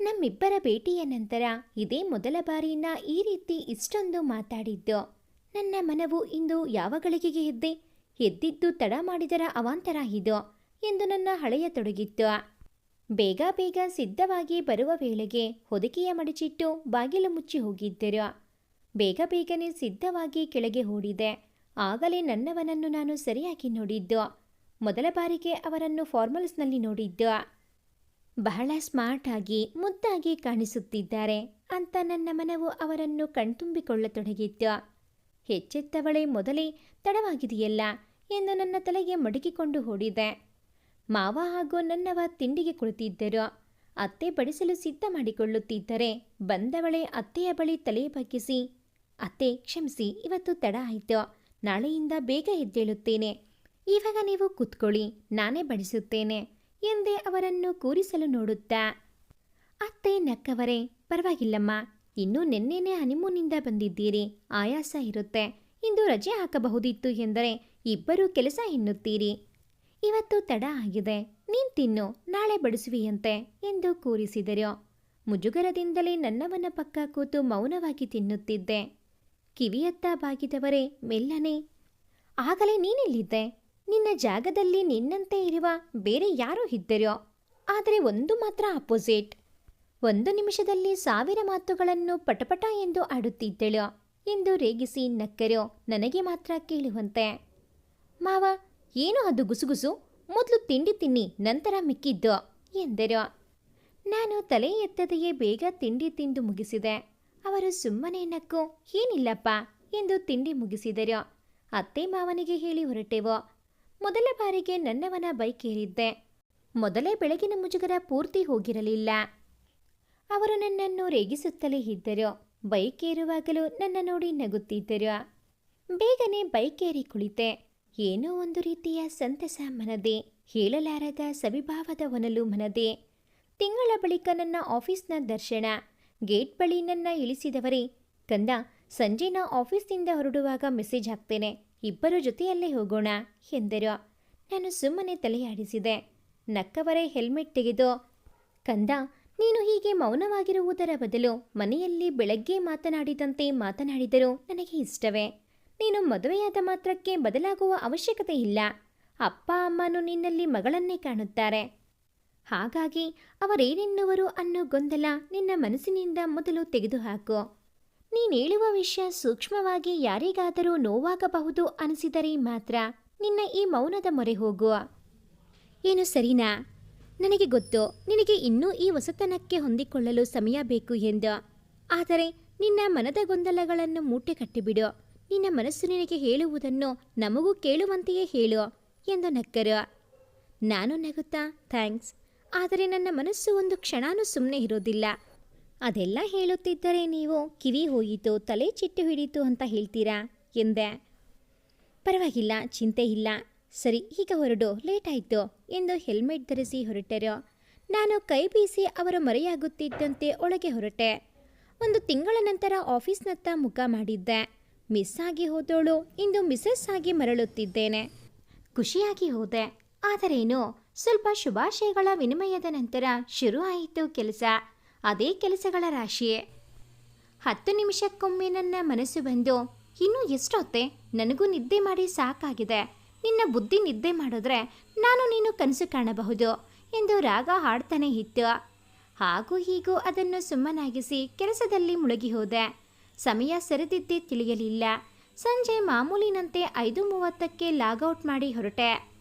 ನಮ್ಮಿಬ್ಬರ ಭೇಟಿಯ ನಂತರ ಇದೇ ಮೊದಲ ಬಾರಿ ನಾ ಈ ರೀತಿ ಇಷ್ಟೊಂದು ಮಾತಾಡಿದ್ದು. ನನ್ನ ಮನವು ಇಂದು ಯಾವ ಗಳಿಗೆಗೆ ಎದ್ದೆ? ಎದ್ದಿದ್ದು ತಡ ಮಾಡಿದರ ಅವಾಂತರ ಇದು ಎಂದು ನನ್ನ ಹಳೆಯ ತೊಡಗಿತ್ತು. ಬೇಗ ಬೇಗ ಸಿದ್ಧವಾಗಿ ಬರುವ ವೇಳೆಗೆ ಹೊದಿಕೆಯ ಮಡಚಿಟ್ಟು ಬಾಗಿಲು ಮುಚ್ಚಿ ಹೋಗಿದ್ದರು. ಬೇಗ ಬೇಗನೆ ಸಿದ್ಧವಾಗಿ ಕೆಳಗೆ ಓಡಿದೆ. ಆಗಲೇ ನನ್ನವನನ್ನು ನಾನು ಸರಿಯಾಗಿ ನೋಡಿದ್ದು. ಮೊದಲ ಬಾರಿಗೆ ಅವರನ್ನು ಫಾರ್ಮಲ್ಸ್ನಲ್ಲಿ ನೋಡಿದ್ದ. ಬಹಳ ಸ್ಮಾರ್ಟ್ ಆಗಿ, ಮುದ್ದಾಗಿ ಕಾಣಿಸುತ್ತಿದ್ದಾರೆ ಅಂತ ನನ್ನ ಮನವು ಅವರನ್ನು ಕಣ್ತುಂಬಿಕೊಳ್ಳತೊಡಗಿತ್ತು ಹೆಚ್ಚೆತ್ತವಳೆ ಮೊದಲೇ ತಡವಾಗಿದೆಯಲ್ಲ ಎಂದು ನನ್ನ ತಲೆಗೆ ಮಡಗಿಕೊಂಡು ಓಡಿದೆ. ಮಾವ ಹಾಗೂ ನನ್ನವ ತಿಂಡಿಗೆ ಕುಳಿತಿದ್ದರು. ಅತ್ತೆ ಬಡಿಸಲು ಸಿದ್ಧ ಮಾಡಿಕೊಳ್ಳುತ್ತಿದ್ದರೆ ಬಂದವಳೆ ಅತ್ತೆಯ ಬಳಿ ತಲೆ ಬಗ್ಗಿಸಿ, ಅತ್ತೆ, ಕ್ಷಮಿಸಿ, ಇವತ್ತು ತಡ ಆಯಿತು. ನಾಳೆಯಿಂದ ಬೇಗ ಎದ್ದೇಳುತ್ತೇನೆ. ಇವಾಗ ನೀವು ಕೂತ್ಕೊಳ್ಳಿ, ನಾನೇ ಬಡಿಸುತ್ತೇನೆ, ಎಂದೇ ಅವರನ್ನು ಕೂರಿಸಲು ನೋಡುತ್ತಾ. ಅತ್ತೆ ನಕ್ಕವರೇ, ಪರವಾಗಿಲ್ಲಮ್ಮ, ಇನ್ನೂ ನಿನ್ನೆನೆ ಹನಿಮೂನಿಂದ ಬಂದಿದ್ದೀರಿ, ಆಯಾಸ ಇರುತ್ತೆ, ಇಂದು ರಜೆ ಹಾಕಬಹುದಿತ್ತು ಎಂದರೆ ಇಬ್ಬರೂ ಕೆಲಸ ಎನ್ನುತ್ತೀರಿ. ಇವತ್ತು ತಡ ಆಗಿದೆ, ನೀನ್ ತಿನ್ನು, ನಾಳೆ ಬಡಿಸುವಿಯಂತೆ, ಎಂದು ಕೂರಿಸಿದರು ಮುಜುಗರದಿಂದಲೇ ನನ್ನವನ ಪಕ್ಕ ಕೂತು ಮೌನವಾಗಿ ತಿನ್ನುತ್ತಿದ್ದೆ. ಕಿವಿಯತ್ತ ಬಾಗಿದವರೇ, ಮೆಲ್ಲನೆ. ಆಗಲೇ ನೀನೆಲ್ಲಿದ್ದೆ? ನಿನ್ನ ಜಾಗದಲ್ಲಿ ನಿನ್ನಂತೆ ಇರುವ ಬೇರೆ ಯಾರೋ ಇದ್ದರೋ? ಆದರೆ ಒಂದು ಮಾತ್ರ ಅಪೋಸಿಟ್ ಒಂದು ನಿಮಿಷದಲ್ಲಿ ಸಾವಿರ ಮಾತುಗಳನ್ನು ಪಟಪಟ ಎಂದು ಆಡುತ್ತಿದ್ದಳು ಎಂದು ರೇಗಿಸಿ ನಕ್ಕರು ನನಗೆ ಮಾತ್ರ ಕೇಳುವಂತೆ. ಮಾವ, ಏನು ಅದು ಗುಸುಗುಸು? ಮೊದಲು ತಿಂಡಿ ತಿನ್ನಿ, ನಂತರ ಮಿಕ್ಕಿದ್ದು ಎಂದರು. ನಾನು ತಲೆ ಎತ್ತದೆಯೇ ಬೇಗ ತಿಂಡಿ ತಿಂದು ಮುಗಿಸಿದೆ. ಅವರು ಸುಮ್ಮನೆ ನಕ್ಕು, ಏನಿಲ್ಲಪ್ಪ ಎಂದು ತಿಂಡಿ ಮುಗಿಸಿದರು. ಅತ್ತೆ ಮಾವನಿಗೆ ಹೇಳಿ ಹೊರಟೆವು. ಮೊದಲ ಬಾರಿಗೆ ನನ್ನವನ ಬೈಕ್ ಏರಿದ್ದೆ ಮೊದಲೇ ಬೆಳಗಿನ ಮುಜುಗರ ಪೂರ್ತಿ ಹೋಗಿರಲಿಲ್ಲ. ಅವರು ನನ್ನನ್ನು ರೇಗಿಸುತ್ತಲೇ ಇದ್ದರು. ಬೈಕ್ ಏರುವಾಗಲೂ ನನ್ನ ನೋಡಿ ನಗುತ್ತಿದ್ದರು. ಬೇಗನೆ ಬೈಕ್ ಏರಿ ಕುಳಿತೆ. ಏನೋ ಒಂದು ರೀತಿಯ ಸಂತಸ ಮನದೆ, ಹೇಳಲಾರದ ಸವಿಭಾವದ ಒನಲು ಮನದೆ. ತಿಂಗಳ ಬಳಿಕ ನನ್ನ ಆಫೀಸ್ನ ದರ್ಶನ, ಗೇಟ್ ಬಳಿ ನನ್ನ ಇಳಿಸಿದವರೇ. ಕಂದ ಸಂಜೆ ನಾ ಆಫೀಸ್ನಿಂದ ಹೊರಡುವಾಗ ಮೆಸೇಜ್ ಹಾಕ್ತೇನೆ. ಇಬ್ಬರು ಜೊತೆಯಲ್ಲೇ ಹೋಗೋಣ ಎಂದರು. ನಾನು ಸುಮ್ಮನೆ ತಲೆಯಾಡಿಸಿದೆ. ನಕ್ಕವರೇ ಹೆಲ್ಮೆಟ್ ತೆಗೆದು, ಕಂದ, ನೀನು ಹೀಗೆ ಮೌನವಾಗಿರುವುದರ ಬದಲು ಮನೆಯಲ್ಲಿ ಬೆಳಗ್ಗೆ ಮಾತನಾಡಿದಂತೆ ಮಾತನಾಡಿದರೂ ನನಗೆ ಇಷ್ಟವೇ. ನೀನು ಮದುವೆಯಾದ ಮಾತ್ರಕ್ಕೆ ಬದಲಾಗುವ ಅವಶ್ಯಕತೆ ಇಲ್ಲ. ಅಪ್ಪ, ಅಮ್ಮನು ನಿನ್ನಲ್ಲಿ ಮಗಳನ್ನೇ ಕಾಣುತ್ತಾರೆ. ಹಾಗಾಗಿ ಅವರೇನೆನ್ನುವರು ಅನ್ನೋ ಗೊಂದಲ ನಿನ್ನ ಮನಸ್ಸಿನಿಂದ ಮೊದಲು ತೆಗೆದುಹಾಕು. ನೀನೇಳುವ ವಿಷಯ ಸೂಕ್ಷ್ಮವಾಗಿ ಯಾರಿಗಾದರೂ ನೋವಾಗಬಹುದು ಅನಿಸಿದರೆ ಮಾತ್ರ ನಿನ್ನ ಈ ಮೌನದ ಮೊರೆ ಹೋಗುವ. ಏನು ಸರಿನಾ? ನನಗೆ ಗೊತ್ತು, ನಿನಗೆ ಇನ್ನೂ ಈ ಹೊಸತನಕ್ಕೆ ಹೊಂದಿಕೊಳ್ಳಲು ಸಮಯ ಬೇಕು ಎಂದು. ಆದರೆ ನಿನ್ನ ಮನದ ಗೊಂದಲಗಳನ್ನು ಮೂಟೆ ಕಟ್ಟಿಬಿಡು. ನಿನ್ನ ಮನಸ್ಸು ನಿನಗೆ ಹೇಳುವುದನ್ನು ನಮಗೂ ಕೇಳುವಂತೆಯೇ ಹೇಳು ಎಂದು ನಕ್ಕರು. ನಾನು ನಗುತ್ತಾ, ಥ್ಯಾಂಕ್ಸ್. ಆದರೆ ನನ್ನ ಮನಸ್ಸು ಒಂದು ಕ್ಷಣನೂ ಸುಮ್ಮನೆ ಇರೋದಿಲ್ಲ. ಅದೆಲ್ಲ ಹೇಳುತ್ತಿದ್ದರೆ ನೀವು ಕಿವಿ ಹೋಯಿತು, ತಲೆ ಚಿಟ್ಟು ಹಿಡಿತು ಅಂತ ಹೇಳ್ತೀರಾ? ಎಂದೆ. ಪರವಾಗಿಲ್ಲ, ಚಿಂತೆ ಇಲ್ಲ. ಸರಿ, ಈಗ ಹೊರಡು. ಲೇಟ್ ಆಯಿತು ಎಂದು ಹೆಲ್ಮೆಟ್ ಧರಿಸಿ ಹೊರಟರು. ನಾನು ಕೈ ಬೀಸಿ ಅವರು ಮರೆಯಾಗುತ್ತಿದ್ದಂತೆ ಒಳಗೆ ಹೊರಟೆ. ಒಂದು ತಿಂಗಳ ನಂತರ ಆಫೀಸ್ನತ್ತ ಮುಖ ಮಾಡಿದ್ದೆ. ಮಿಸ್ ಆಗಿ ಹೋದೋಳು, ಇಂದು ಮಿಸ್ಸಸ್ ಆಗಿ ಮರಳುತ್ತಿದ್ದೇನೆ. ಖುಷಿಯಾಗಿ ಹೋದೆ. ಆದರೇನು? ಸ್ವಲ್ಪ ಶುಭಾಶಯಗಳ ವಿನಿಮಯದ ನಂತರ ಶುರು ಆಯಿತು ಕೆಲಸ. ಅದೇ ಕೆಲಸಗಳ ರಾಶಿಯೇ. ಹತ್ತು ನಿಮಿಷಕ್ಕೊಮ್ಮೆ ನನ್ನ ಮನಸ್ಸು ಬಂದು, ಇನ್ನೂ ಎಷ್ಟೊತ್ತೆ? ನನಗೂ ನಿದ್ದೆ ಮಾಡಿ ಸಾಕಾಗಿದೆ. ನಿನ್ನ ಬುದ್ಧಿ ನಿದ್ದೆ ಮಾಡಿದ್ರೆ ನಾನು ನೀನು ಕನಸು ಕಾಣಬಹುದು, ಎಂದು ರಾಗ ಹಾಡ್ತಾನೆ ಇತ್ತು. ಹಾಗೂ ಹೀಗೂ ಅದನ್ನು ಸುಮ್ಮನಾಗಿಸಿ ಕೆಲಸದಲ್ಲಿ ಮುಳುಗಿ ಹೋದೆ. ಸಮಯ ಸರಿದಿದ್ದೇ ತಿಳಿಯಲಿಲ್ಲ. ಸಂಜೆ ಮಾಮೂಲಿನಂತೆ ಐದು ಮೂವತ್ತಕ್ಕೆ ಲಾಗೌಟ್ ಮಾಡಿ ಹೊರಟೆ.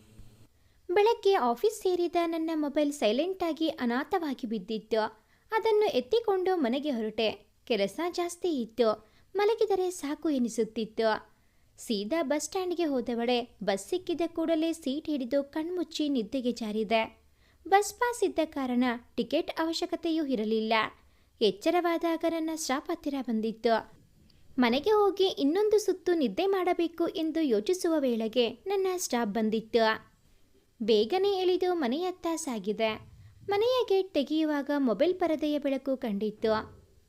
ಬೆಳಗ್ಗೆ ಆಫೀಸ್ ಸೇರಿದ ನನ್ನ ಮೊಬೈಲ್ ಸೈಲೆಂಟಾಗಿ ಅನಾಥವಾಗಿ ಬಿದ್ದಿತ್ತು. ಅದನ್ನು ಎತ್ತಿಕೊಂಡು ಮನೆಗೆ ಹೊರಟೆ. ಕೆಲಸ ಜಾಸ್ತಿ ಇತ್ತು. ಮಲಗಿದರೆ ಸಾಕು ಎನಿಸುತ್ತಿತ್ತು. ಸೀದಾ ಬಸ್ ಸ್ಟ್ಯಾಂಡ್ಗೆ ಹೋದವಳೆ ಬಸ್ ಸಿಕ್ಕಿದ ಕೂಡಲೇ ಸೀಟ್ ಹಿಡಿದು ಕಣ್ಮುಚ್ಚಿ ನಿದ್ದೆಗೆ ಜಾರಿದೆ. ಬಸ್ ಪಾಸ್ ಇದ್ದ ಕಾರಣ ಟಿಕೆಟ್ ಅವಶ್ಯಕತೆಯೂ ಇರಲಿಲ್ಲ. ಎಚ್ಚರವಾದಾಗ ನನ್ನ ಸ್ಟಾಪ್ ಹತ್ತಿರ ಬಂದಿತ್ತು. ಮನೆಗೆ ಹೋಗಿ ಇನ್ನೊಂದು ಸುತ್ತು ನಿದ್ದೆ ಮಾಡಬೇಕು ಎಂದು ಯೋಚಿಸುವ ವೇಳೆಗೆ ನನ್ನ ಸ್ಟಾಪ್ ಬಂದಿತ್ತು. ಬೇಗನೆ ಇಳಿದು ಮನೆಯತ್ತ ಸಾಗಿದೆ. ಮನೆಯ ಗೇಟ್ ತೆಗೆಯುವಾಗ ಮೊಬೈಲ್ ಪರದೆಯ ಬೆಳಕು ಕಂಡಿತ್ತು.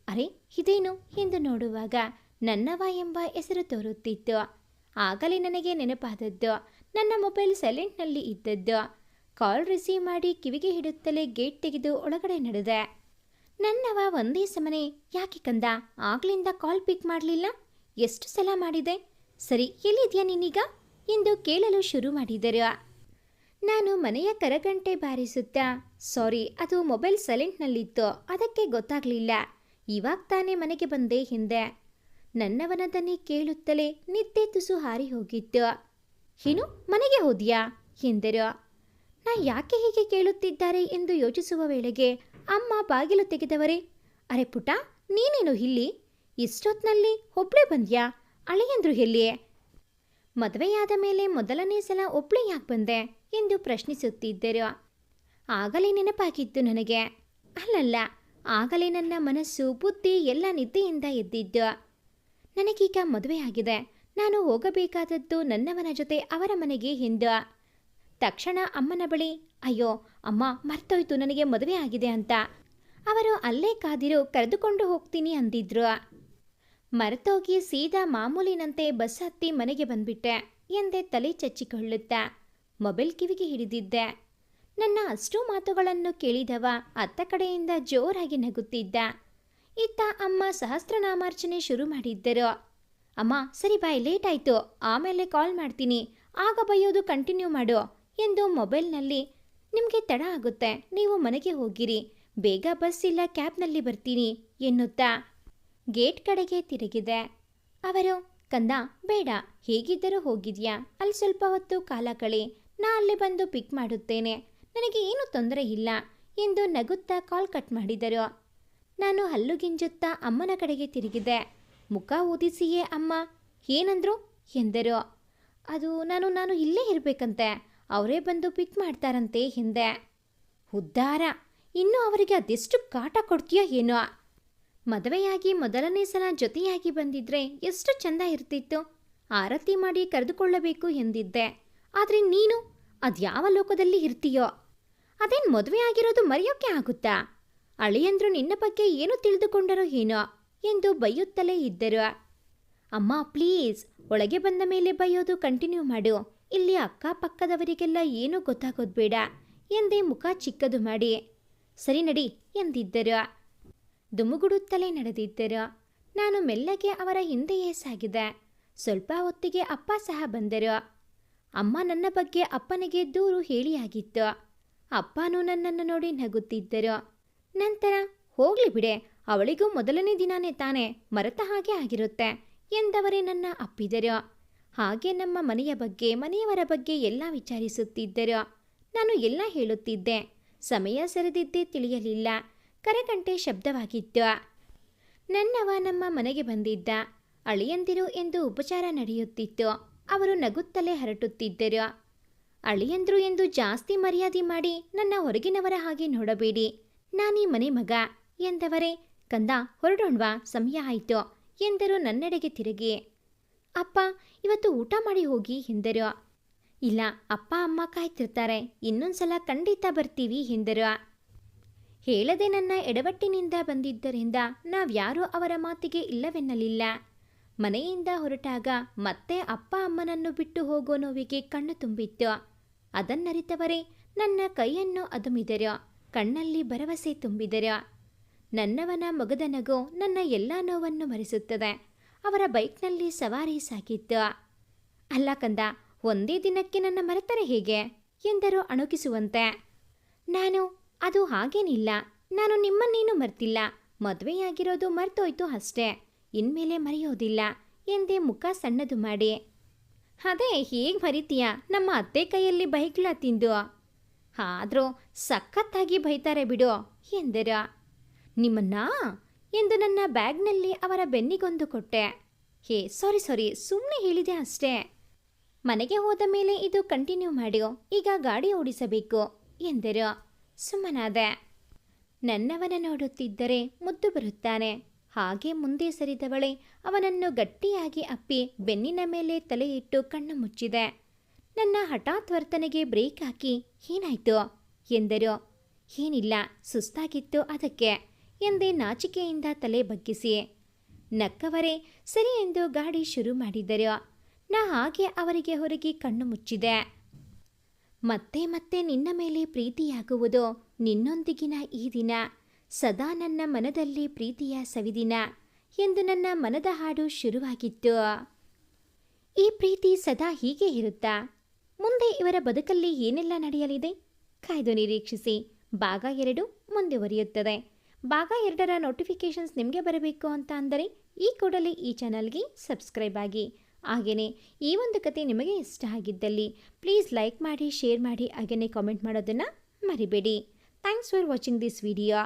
ಅರೆ, ಇದೇನು? ಎಂದು ನೋಡುವಾಗ ನನ್ನವ ಎಂಬ ಹೆಸರು ತೋರುತ್ತಿತ್ತು. ಆಗಲೇ ನನಗೆ ನೆನಪಾದದ್ದು, ನನ್ನ ಮೊಬೈಲ್ ಸೈಲೆಂಟ್ನಲ್ಲಿ ಇದ್ದದ್ದು. ಕಾಲ್ ರಿಸೀವ್ ಮಾಡಿ ಕಿವಿಗೆ ಹಿಡುತ್ತಲೇ ಗೇಟ್ ತೆಗೆದು ಒಳಗಡೆ ನಡೆದೆ. ನನ್ನವ ಒಂದೇ ಸಮನೆ, ಯಾಕೆ ಕಂದ? ಆಗ್ಲಿಂದ ಕಾಲ್ ಪಿಕ್ ಮಾಡಲಿಲ್ಲ? ಎಷ್ಟು ಸಲ ಮಾಡಿದೆ? ಸರಿ, ಎಲ್ಲಿದ್ಯಾ ನೀನೀಗ? ಎಂದು ಕೇಳಲು ಶುರು ಮಾಡಿದರು. ನಾನು ಮನೆಯ ಕರಗಂಟೆ ಬಾರಿಸುತ್ತಾ? ಸಾರಿ, ಅದು ಮೊಬೈಲ್ ಸೈಲೆಂಟ್ನಲ್ಲಿತ್ತು, ಅದಕ್ಕೆ ಗೊತ್ತಾಗಲಿಲ್ಲ. ಇವಾಗ ತಾನೇ ಮನೆಗೆ ಬಂದೆ ಹಿಂದೆ. ನನ್ನವನದನ್ನೇ ಕೇಳುತ್ತಲೇ ನಿದ್ದೆ ತುಸು ಹಾರಿ ಹೋಗಿತ್ತು. ಏನು ಮನೆಗೆ ಹೋದ್ಯಾ? ಎಂದರು. ನಾ ಯಾಕೆ ಹೀಗೆ ಕೇಳುತ್ತಿದ್ದಾರೆ? ಎಂದು ಯೋಚಿಸುವ ವೇಳೆಗೆ, ಅಮ್ಮ ಬಾಗಿಲು ತೆಗೆದವರೇ? ಅರೆ ಪುಟ, ನೀನೇನು ಇಲ್ಲಿ? ಇಷ್ಟೊತ್ನಲ್ಲಿ ಒಬ್ಳೆ ಬಂದ್ಯಾ? ಅಳೆಯಂದ್ರು ಎಲ್ಲಿಯೇ? ಮದುವೆಯಾದ ಮೇಲೆ ಮೊದಲನೇ ಸಲ ಒಬ್ಳೆ ಯಾಕೆ ಬಂದೆ? ಎಂದು ಪ್ರಶ್ನಿಸುತ್ತಿದ್ದರು. ಆಗಲೇ ನೆನಪಾಗಿತ್ತು ನನಗೆ. ಅಲ್ಲಲ್ಲ, ಆಗಲೇ ನನ್ನ ಮನಸ್ಸು, ಬುದ್ಧಿ ಎಲ್ಲ ನಿದ್ದೆಯಿಂದ ಎದ್ದಿದ್ದು. ನನಗೀಗ ಮದುವೆ ಆಗಿದೆ. ನಾನು ಹೋಗಬೇಕಾದದ್ದು ನನ್ನವನ ಜೊತೆ ಅವರ ಮನೆಗೆ ಹಿಂದ ತಕ್ಷಣ ಅಮ್ಮನ ಬಳಿ, ಅಯ್ಯೋ, ಅಮ್ಮ, ಮರ್ತೋಯ್ತು, ನನಗೆ ಮದುವೆ ಆಗಿದೆ ಅಂತ. ಅವರು ಅಲ್ಲೇ ಕಾದಿರು, ಕರೆದುಕೊಂಡು ಹೋಗ್ತೀನಿ ಅಂದಿದ್ರು. ಮರೆತೋಗಿ ಸೀದಾ ಮಾಮೂಲಿನಂತೆ ಬಸ್ ಹತ್ತಿ ಮನೆಗೆ ಬಂದ್ಬಿಟ್ಟೆ, ಎಂದೆ ತಲೆ ಚಚ್ಚಿಕೊಳ್ಳುತ್ತಾ. ಮೊಬೈಲ್ ಕಿವಿಗೆ ಹಿಡಿದಿದ್ದೆ. ನನ್ನ ಅಷ್ಟೂ ಮಾತುಗಳನ್ನು ಕೇಳಿದವ ಅತ್ತ ಕಡೆಯಿಂದ ಜೋರಾಗಿ ನಗುತ್ತಿದ್ದ. ಇತ್ತ ಅಮ್ಮ ಸಹಸ್ರನಾಮಾರ್ಚನೆ ಶುರು ಮಾಡಿದ್ದರು. ಅಮ್ಮ, ಸರಿ ಬಾಯ್, ಲೇಟ್ ಆಯ್ತು. ಆಮೇಲೆ ಕಾಲ್ ಮಾಡ್ತೀನಿ. ಆಗ ಬೈಯೋದು ಕಂಟಿನ್ಯೂ ಮಾಡು ಎಂದು ಮೊಬೈಲ್ನಲ್ಲಿ, ನಿಮಗೆ ತಡ ಆಗುತ್ತೆ, ನೀವು ಮನೆಗೆ ಹೋಗಿರಿ. ಬೇಗ ಬಸ್ ಇಲ್ಲ ಕ್ಯಾಬ್ನಲ್ಲಿ ಬರ್ತೀನಿ ಎನ್ನುತ್ತಾ ಗೇಟ್ ಕಡೆಗೆ ತಿರುಗಿದೆ. ಅವರು, ಕಂದ, ಬೇಡ, ಹೇಗಿದ್ದರೂ ಹೋಗಿದ್ಯಾ? ಅಲ್ಲಿ ಸ್ವಲ್ಪ ಹೊತ್ತು ಕಾಲ ಕಳಿ. ನಾ ಅಲ್ಲಿ ಬಂದು ಪಿಕ್ ಮಾಡುತ್ತೇನೆ. ನನಗೆ ಏನು ತೊಂದರೆ ಇಲ್ಲ ಎಂದು ನಗುತ್ತಾ ಕಾಲ್ ಕಟ್ ಮಾಡಿದರು. ನಾನು ಹಲ್ಲುಗಿಂಜುತ್ತಾ ಅಮ್ಮನ ಕಡೆಗೆ ತಿರುಗಿದೆ. ಮುಖ ಊದಿಸಿಯೇ ಅಮ್ಮ, ಏನಂದ್ರು? ಎಂದರು. ಅದು ನಾನು ನಾನು ಇಲ್ಲೇ ಇರಬೇಕಂತೆ. ಅವರೇ ಬಂದು ಪಿಕ್ ಮಾಡ್ತಾರಂತೆ ಹಿಂದೆ. ಉದ್ಧಾರ ಇನ್ನು ಅವರಿಗೆ ಅದೆಷ್ಟು ಕಾಟ ಕೊಡ್ತೀಯೋ ಏನೋ. ಮದುವೆಯಾಗಿ ಮೊದಲನೇ ಸಲ ಜೊತೆಯಾಗಿ ಬಂದಿದ್ರೆ ಎಷ್ಟು ಚಂದ ಇರ್ತಿತ್ತು. ಆರತಿ ಮಾಡಿ ಕರೆದುಕೊಳ್ಳಬೇಕು ಎಂದಿದ್ದೆ. ಆದರೆ ನೀನು ಅದ್ಯಾವ ಲೋಕದಲ್ಲಿ ಇರ್ತೀಯೋ? ಅದೇನು ಮದುವೆ ಆಗಿರೋದು ಮರೆಯೋಕೆ ಆಗುತ್ತಾ? ಅಳಿಯಂದ್ರು ನಿನ್ನ ಬಗ್ಗೆ ಏನು ತಿಳಿದುಕೊಂಡರೋ ಏನೋ ಎಂದು ಬೈಯುತ್ತಲೇ ಇದ್ದರು. ಅಮ್ಮ, ಪ್ಲೀಸ್, ಒಳಗೆ ಬಂದ ಮೇಲೆ ಬೈಯೋದು ಕಂಟಿನ್ಯೂ ಮಾಡು. ಇಲ್ಲಿ ಅಕ್ಕಪಕ್ಕದವರಿಗೆಲ್ಲ ಏನೂ ಗೊತ್ತಾಗೋದು ಬೇಡ ಎಂದೇ ಮುಖ ಚಿಕ್ಕದು ಮಾಡಿ. ಸರಿ ನಡಿ ಎಂದಿದ್ದರು. ದುಮುಗುಡುತ್ತಲೇ ನಡೆದಿದ್ದರು. ನಾನು ಮೆಲ್ಲಗೆ ಅವರ ಹಿಂದೆಯೇ ಸಾಗಿದೆ. ಸ್ವಲ್ಪ ಹೊತ್ತಿಗೆ ಅಪ್ಪ ಸಹ ಬಂದರು. ಅಮ್ಮ ನನ್ನ ಬಗ್ಗೆ ಅಪ್ಪನಿಗೆ ದೂರು ಹೇಳಿಯಾಗಿತ್ತು. ಅಪ್ಪನೂ ನನ್ನನ್ನು ನೋಡಿ ನಗುತ್ತಿದ್ದರು. ನಂತರ, ಹೋಗ್ಲಿ ಬಿಡೆ, ಅವಳಿಗೂ ಮೊದಲನೇ ದಿನಾನೇ ತಾನೇ ಮರೆತ ಹಾಗೆ ಆಗಿರುತ್ತೆ ಎಂದವರೇ ನನ್ನ ಅಪ್ಪಿದರು. ಹಾಗೆ ನಮ್ಮ ಮನೆಯ ಬಗ್ಗೆ, ಮನೆಯವರ ಬಗ್ಗೆ ಎಲ್ಲ ವಿಚಾರಿಸುತ್ತಿದ್ದರು. ನಾನು ಎಲ್ಲ ಹೇಳುತ್ತಿದ್ದೆ. ಸಮಯ ಸರಿದಿದ್ದೇ ತಿಳಿಯಲಿಲ್ಲ. ಕರೆಗಂಟೆ ಶಬ್ದವಾಗಿತ್ತು. ನನ್ನವ ನಮ್ಮ ಮನೆಗೆ ಬಂದಿದ್ದ. ಅಳಿಯಂದಿರು ಎಂದು ಉಪಚಾರ ನಡೆಯುತ್ತಿತ್ತು. ಅವರು ನಗುತ್ತಲೇ ಹರಟುತ್ತಿದ್ದರು. ಅಳಿಯಂದ್ರು ಎಂದು ಜಾಸ್ತಿ ಮರ್ಯಾದೆ ಮಾಡಿ ನನ್ನ ಹೊರಗಿನವರ ಹಾಗೆ ನೋಡಬೇಡಿ. ನಾನೀ ಮನೆ ಮಗ ಎಂದವರೇ, ಕಂದ, ಹೊರಡೋಣ್ವಾ, ಸಮಯ ಆಯಿತು ಎಂದರು ನನ್ನೆಡೆಗೆ ತಿರುಗಿ. ಅಪ್ಪ, ಇವತ್ತು ಊಟ ಮಾಡಿ ಹೋಗಿ ಎಂದರು. ಇಲ್ಲ, ಅಪ್ಪ, ಅಮ್ಮ ಕಾಯ್ತಿರ್ತಾರೆ, ಇನ್ನೊಂದ್ಸಲ ಖಂಡಿತ ಬರ್ತೀವಿ ಎಂದರು. ಹೇಳದೆ ನನ್ನ ಎಡವಟ್ಟಿನಿಂದ ಬಂದಿದ್ದರಿಂದ ನಾವ್ಯಾರೂ ಅವರ ಮಾತಿಗೆ ಇಲ್ಲವೆನ್ನಲಿಲ್ಲ. ಮನೆಯಿಂದ ಹೊರಟಾಗ ಮತ್ತೆ ಅಪ್ಪ ಅಮ್ಮನನ್ನು ಬಿಟ್ಟು ಹೋಗೋ ನೋವಿಗೆ ಕಣ್ಣು ತುಂಬಿತ್ತು. ಅದನ್ನರಿತವರೇ ನನ್ನ ಕೈಯನ್ನು ಅದುಮಿದರು, ಕಣ್ಣಲ್ಲಿ ಭರವಸೆ ತುಂಬಿದರು. ನನ್ನವನ ಮಗದ ನಗು ನನ್ನ ಎಲ್ಲ ನೋವನ್ನು ಮರೆಸುತ್ತದೆ, ಅವರ ಬೈಕ್ನಲ್ಲಿ ಸವಾರಿ ಸಾಕಿತ್ತು ಅಲ್ಲ ಕಂದ, ಒಂದೇ ದಿನಕ್ಕೆ ನನ್ನ ಮರೆತರೆ ಹೇಗೆ? ಎಂದರು ಅಣುಕಿಸುವಂತೆ. ನಾನು, ಅದು ಹಾಗೇನಿಲ್ಲ, ನಾನು ನಿಮ್ಮನ್ನೇನು ಮರ್ತಿಲ್ಲ, ಮದುವೆಯಾಗಿರೋದು ಮರ್ತೋಯ್ತು ಅಷ್ಟೇ. ಇನ್ಮೇಲೆ ಮರೆಯೋದಿಲ್ಲ ಎಂದೇ ಮುಖ ಸಣ್ಣದು ಮಾಡಿ. ಅದೇ ಹೇಗೆ ಮರಿತೀಯ? ನಮ್ಮ ಅತ್ತೆ ಕೈಯಲ್ಲಿ ಬೈಗ್ಲ ತಿಂದು. ಆದರೂ ಸಖತ್ತಾಗಿ ಬೈತಾರೆ ಬಿಡು ಎಂದರು. ನಿಮ್ಮನ್ನ? ಎಂದು ನನ್ನ ಬ್ಯಾಗ್ನಲ್ಲಿ ಅವರ ಬೆನ್ನಿಗೊಂದು ಕೊಟ್ಟೆ. ಹೇ, ಸಾರಿ ಸಾರಿ ಸುಮ್ಮನೆ ಹೇಳಿದೆ ಅಷ್ಟೇ. ಮನೆಗೆ ಹೋದ ಮೇಲೆ ಇದು ಕಂಟಿನ್ಯೂ ಮಾಡಿಯೋ ಈಗ ಗಾಡಿ ಓಡಿಸಬೇಕು ಎಂದರು. ಸುಮ್ಮನಾದೆ. ನನ್ನವನ ನೋಡುತ್ತಿದ್ದರೆ ಮುದ್ದು ಬರುತ್ತಾನೆ. ಹಾಗೆ ಮುಂದೆ ಸರಿದವಳೆ. ಅವನನ್ನು ಗಟ್ಟಿಯಾಗಿ ಅಪ್ಪಿ ಬೆನ್ನಿನ ಮೇಲೆ ತಲೆ ಇಟ್ಟು ಕಣ್ಣು ಮುಚ್ಚಿದೆ. ನನ್ನ ಹಠಾತ್ ವರ್ತನೆಗೆ ಬ್ರೇಕ್ ಹಾಕಿ, ಏನಾಯ್ತು? ಎಂದರು. ಏನಿಲ್ಲ, ಸುಸ್ತಾಗಿತ್ತು ಅದಕ್ಕೆ, ಎಂದೇ ನಾಚಿಕೆಯಿಂದ ತಲೆ ಬಗ್ಗಿಸಿ. ನಕ್ಕವರೇ, ಸರಿ ಎಂದು ಗಾಡಿ ಶುರು ಮಾಡಿದರು. ನಾ ಹಾಗೆ ಅವರಿಗೆ ಹೊರಗೆ ಕಣ್ಣು ಮುಚ್ಚಿದೆ. ಮತ್ತೆ ಮತ್ತೆ ನಿನ್ನ ಮೇಲೆ ಪ್ರೀತಿಯಾಗುವುದು ನಿನ್ನೊಂದಿಗಿನ ಈ ದಿನ. ಸದಾ ನನ್ನ ಮನದಲ್ಲಿ ಪ್ರೀತಿಯ ಸವಿದಿನ ಎಂದು ನನ್ನ ಮನದ ಹಾಡು ಶುರುವಾಗಿತ್ತು. ಈ ಪ್ರೀತಿ ಸದಾ ಹೀಗೆ ಇರುತ್ತಾ? ಮುಂದೆ ಇವರ ಬದುಕಲ್ಲಿ ಏನೆಲ್ಲ ನಡೆಯಲಿದೆ? ಕಾಯ್ದು ನಿರೀಕ್ಷಿಸಿ. ಭಾಗ ಎರಡು ಮುಂದುವರಿಯುತ್ತದೆ. ಭಾಗ ಎರಡರ ನೋಟಿಫಿಕೇಷನ್ಸ್ ನಿಮಗೆ ಬರಬೇಕು ಅಂತ ಅಂದರೆ ಈ ಕೂಡಲೇ ಈ ಚಾನಲ್ಗೆ ಸಬ್ಸ್ಕ್ರೈಬ್ ಆಗಿ. ಹಾಗೆಯೇ ಈ ಒಂದು ಕತೆ ನಿಮಗೆ ಇಷ್ಟ ಆಗಿದ್ದಲ್ಲಿ ಪ್ಲೀಸ್ ಲೈಕ್ ಮಾಡಿ ಶೇರ್ ಮಾಡಿ, ಹಾಗೆಯೇ ಕಾಮೆಂಟ್ ಮಾಡೋದನ್ನು ಮರಿಬೇಡಿ. Thanks for watching this video